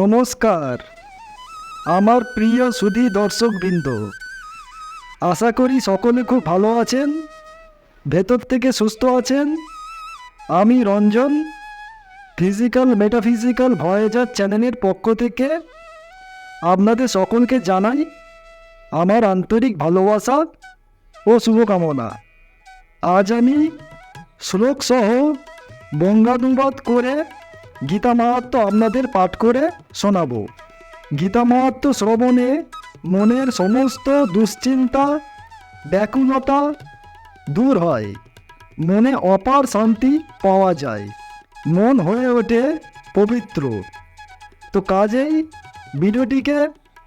নমস্কার। আমার প্রিয় সুধী দর্শকবৃন্দ, আশা করি সকলে খুব ভালো আছেন? ভেতর থেকে সুস্থ আছেন? আমি রঞ্জন ফিজিক্যাল মেটাফিজিক্যাল ভয়েজার চ্যানেলের পক্ষ থেকে আপনাদের সকলকে জানাই আমার আন্তরিক ভালোবাসা ও শুভকামনা। আজ আমি শ্লোক সহ বঙ্গানুবাদ করে গীতা মাহাত্ম আপনাদের পাঠ করে শোনাবো। গীতা মাহাত্ম শ্রবণে মনের সমস্ত দুশ্চিন্তা, ব্যাকুলতা দূর হয়। মনে অপার শান্তি পাওয়া যায়। মন হয়ে ওঠে পবিত্র। তো কাজেই ভিডিওটিকে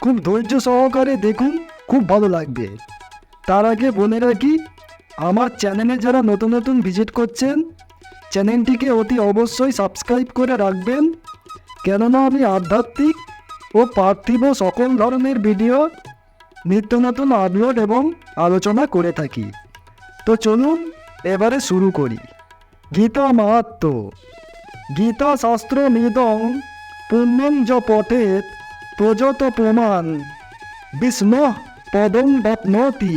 খুব ধৈর্য সহকারে দেখুন, খুব ভালো লাগবে। তার আগে বলে রাখি, আমার চ্যানেলে যারা নতুন নতুন ভিজিট করছেন চ্যানেলটিকে অতি অবশ্যই সাবস্ক্রাইব করে রাখবেন। কেননা আমি আধ্যাত্মিক ও পার্থিব সকল ধরনের ভিডিও নিত্য নতুন আপলোড এবং আলোচনা করে থাকি। তো চলুন এবারে শুরু করি। গীতা মাহাত্ম। গীতা শাস্ত্র নিদং পুণ্যং য পঠেত প্রযত প্রমাণ। বিষ্ণু পদং বাপনতি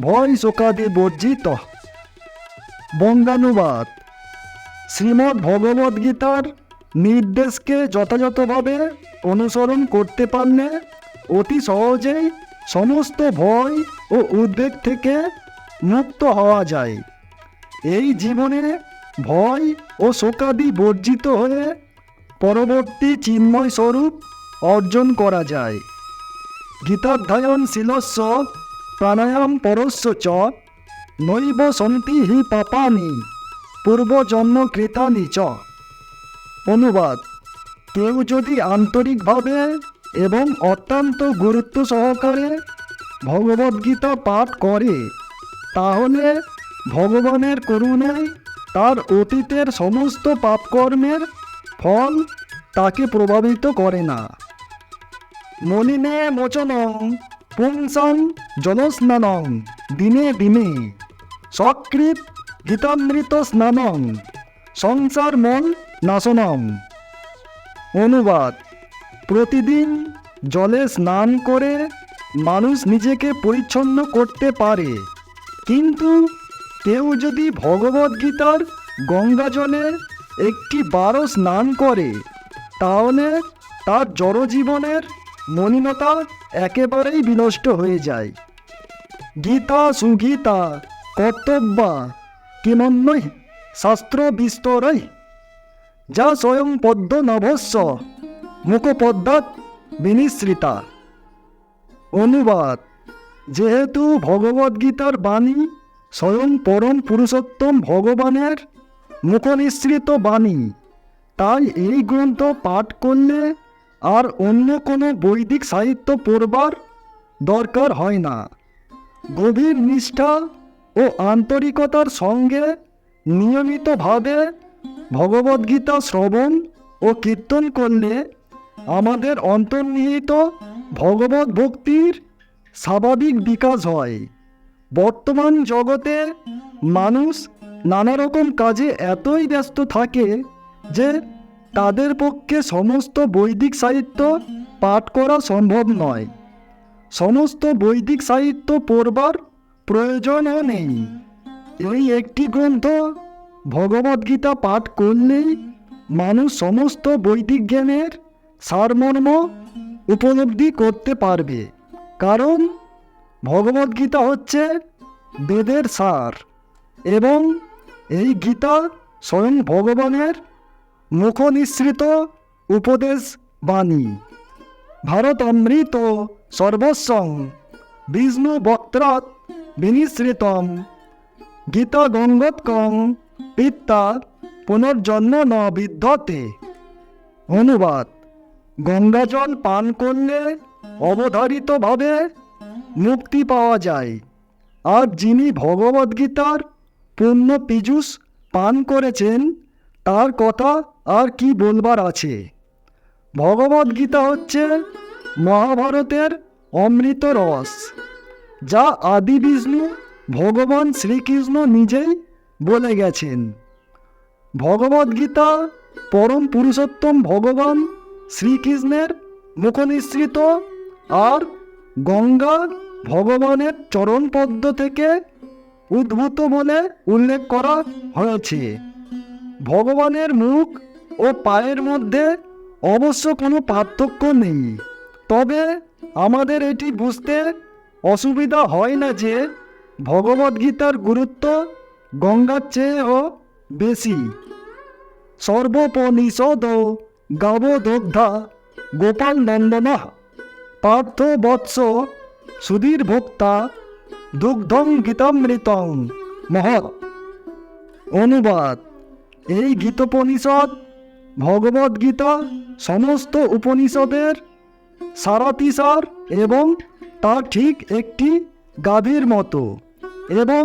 ভয় শোকাদি বর্জিত। বঙ্গানুবাদ। শ্রীমদ্ ভগবদ গীতার নির্দেশকে যথাযথভাবে অনুসরণ করতে পারলে অতি সহজেই সমস্ত ভয় ও উদ্বেগ থেকে মুক্ত হওয়া যায়। এই জীবনে ভয় ও শোকাদি বর্জিত হয়ে পরবর্তী চিন্ময় স্বরূপ অর্জন করা যায়। গীতাধ্যায়ন শিলস্য প্রাণায়াম পরস্য চ নৈব সন্তি হি পাপানি। পূর্বজন্ম কৃতানি চ। অনুবাদ, কেউ যদি আন্তরিকভাবে এবং অত্যন্ত গুরুত্ব সহকারে ভগবদ্গীতা পাঠ করে, তাহলে ভগবানের করুণায় তার অতীতের সমস্ত পাপকর্মের ফল তাকে প্রভাবিত করে না। মলিনে মোচনং, পুংসং জলস্নানং দিনে দিনে সকৃত গীতামৃত স্নানং, সংসার মন নাশনম অনুবাদ, প্রতিদিন জলে স্নান করে মানুষ নিজেকে পরিচ্ছন্ন করতে পারে। কিন্তু কেউ যদি ভগবদ্গীতার গঙ্গা জলে একটি বারো স্নান করে, তাহলে তার জড়জীবনের মলিনতা একেবারেই বিনষ্ট হয়ে যায়। গীতা সুগীতা কর্তব্যা কিমন্বয় শাস্ত্র বিস্তরয় যা স্বয়ং পদ্ম নভস্য মুখপদ্মাত বিনিশ্রিতা অনুবাদ, যেহেতু ভগবদ্গীতার বাণী স্বয়ং পরম পুরুষোত্তম ভগবানের মুখনিসৃত বাণী, তাই এই গ্রন্থ পাঠ করলে আর অন্য কোনো বৈদিক সাহিত্য পড়বার দরকার হয় না। গভীর নিষ্ঠা ও আন্তরিকতার সঙ্গে নিয়মিতভাবে ভগবদ্গীতা শ্রবণ ও কীর্তন করলে আমাদের অন্তর্নিহিত ভগবত ভক্তির স্বাভাবিক বিকাশ হয়। বর্তমান জগতে মানুষ নানা রকম কাজে এতই ব্যস্ত থাকে যে তাদের পক্ষে সমস্ত বৈদিক সাহিত্য পাঠ করা সম্ভব নয়। সমস্ত বৈদিক সাহিত্য পড়বার প্রয়োজনও নেই। এই একটি গ্রন্থ ভগবদ্গীতা পাঠ করলেই মানুষ সমস্ত বৈদিক জ্ঞানের সারমর্ম উপলব্ধি করতে পারবে। কারণ ভগবদ্গীতা হচ্ছে বেদের সার এবং এই গীতা স্বয়ং ভগবানের মুখনিসৃত উপদেশ বাণী। ভারত অমৃত সর্বস্বং বিষ্ণু বক্ত্রাৎ বিনিশ্রিতম গীতা গঙ্গোৎকং পিত্তা পুনর্জন্ম ন বিদ্যতে অনুবাদ, গঙ্গাজল পান করলে অবধারিতভাবে মুক্তি পাওয়া যায়। আর যিনি ভগবদ্গীতার পূর্ণ পীযুষ পান করেছেন, তার কথা আর কি বলবার আছে? ভগবদ্গীতা হচ্ছে মহাভারতের অমৃত রস। যা আদি বিষ্ণু ভগবান শ্রীকৃষ্ণ নিজেই বলে গেছেন। ভগবদ্গীতা পরম পুরুষোত্তম ভগবান শ্রীকৃষ্ণের মুখনিসৃত আর গঙ্গা ভগবানের চরণ পদ্ম থেকে উদ্ভূত বলে উল্লেখ করা হয়েছে। ভগবানের মুখ ও পায়ের মধ্যে অবশ্য কোনো পার্থক্য নেই, তবে আমাদের এটি বুঝতে অসুবিধা হয় না যে ভগবদ্গীতার গুরুত্ব গঙ্গার চেয়েও বেশি। সর্বপনিষদ গাবদগ্ধা গোপাল নন্দনা পার্থ বৎস সুধীর ভোক্তা দুগ্ধং গীতামৃতং মহৎ অনুবাদ, এই গীতোপনিষদ ভগবদ্গীতা সমস্ত উপনিষদের সারাতিসার এবং তা ঠিক একটি গাভীর মতো এবং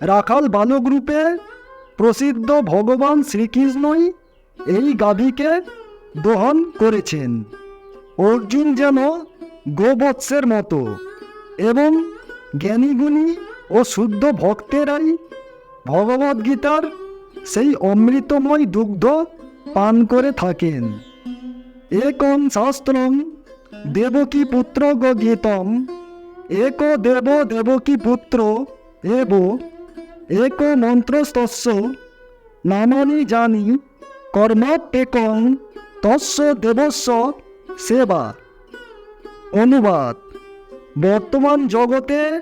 রাখাল বালক রূপে প্রসিদ্ধ ভগবান শ্রীকৃষ্ণই এই গাভীকে দহন করেছেন। অর্জুন যেন গোবৎসের মতো এবং জ্ঞানীগুণী ও শুদ্ধ ভক্তেরাই ভগবদ্গীতার সেই অমৃতময় দুগ্ধ পান করে থাকেন। একম শাস্ত্রম দেবকী পুত্র গীতম? এক দেব দেবকী পুত্র? এব, এক মন্ত্রস্তস্য? নামানি জানি কর্মাপ্যেকং তস্য দেবস্য সেবা। অনুবাদ, বর্তমান জগতে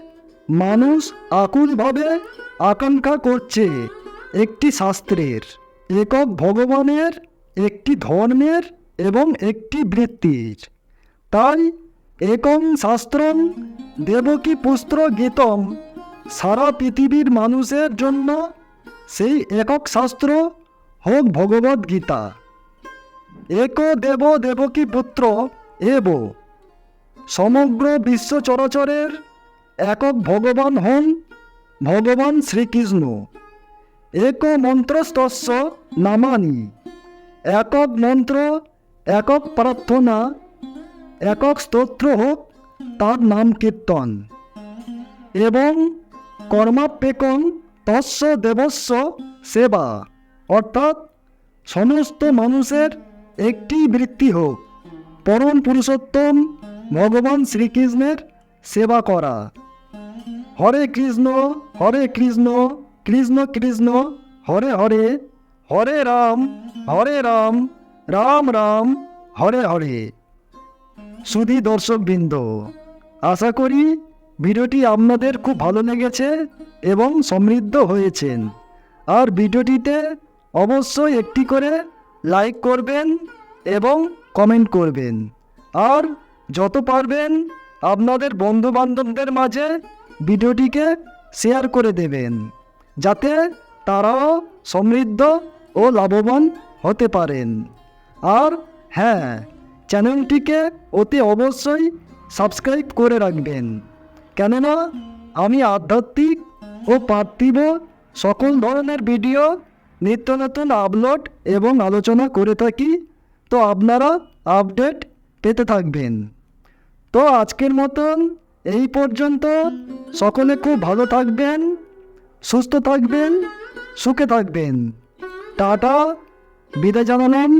মানুষ আকুলভাবে আকাঙ্ক্ষা করছে একটি শাস্ত্রের, একক ভগবানের, একটি ধর্মের এবং একটি বৃত্তির। তাই একং শাস্ত্রম দেবকী পুস্ত্র গীতম সারা পৃথিবীর মানুষের জন্য সেই একক শাস্ত্র হোক ভগবদ্গীতা এক দেব দেবকী পুত্র এব। সমগ্র বিশ্ব চরাচরের একক ভগবান হন ভগবান শ্রীকৃষ্ণ। এক মন্ত্রস্তস্য নামানি। একক মন্ত্র, একক প্রার্থনা একক স্তোত্র হোক তার নাম কীর্তন। এবং কর্মাপ্যেকং তস্য দেবস্য সেবা। অর্থাৎ সমস্ত মানুষের একটি বৃত্তি হোক, পরম পুরুষোত্তম ভগবান শ্রীকৃষ্ণের সেবা করা। হরে কৃষ্ণ হরে কৃষ্ণ কৃষ্ণ কৃষ্ণ, হরে হরে হরে রাম হরে রাম রাম রাম, হরে হরে। সুধী দর্শকবৃন্দ, আশা করি ভিডিওটি আপনাদের খুব ভালো লেগেছে এবং সমৃদ্ধ হয়েছেন। আর ভিডিওটিতে অবশ্যই একটি করে লাইক করবেন এবং কমেন্ট করবেন। আর যত পারবেন আপনাদের বন্ধু বান্ধবদের মাঝে ভিডিওটিকে শেয়ার করে দেবেন, যাতে তারাও সমৃদ্ধ ও লাভবান হতে পারেন। আর হ্যাঁ চ্যানেলটিকে অতি অবশ্যই সাবস্ক্রাইব করে রাখবেন। কেননা আমি আধ্যাত্মিক ও পার্থিব সকল ধরনের ভিডিও নিত্য নতুন আপলোড এবং আলোচনা করে থাকি, তো আপনারা আপডেট পেতে থাকবেন। তো আজকের মতন এই পর্যন্ত। সকলে খুব ভালো থাকবেন, সুস্থ থাকবেন, সুখে থাকবেন। টাটা, বিদায় জানালাম।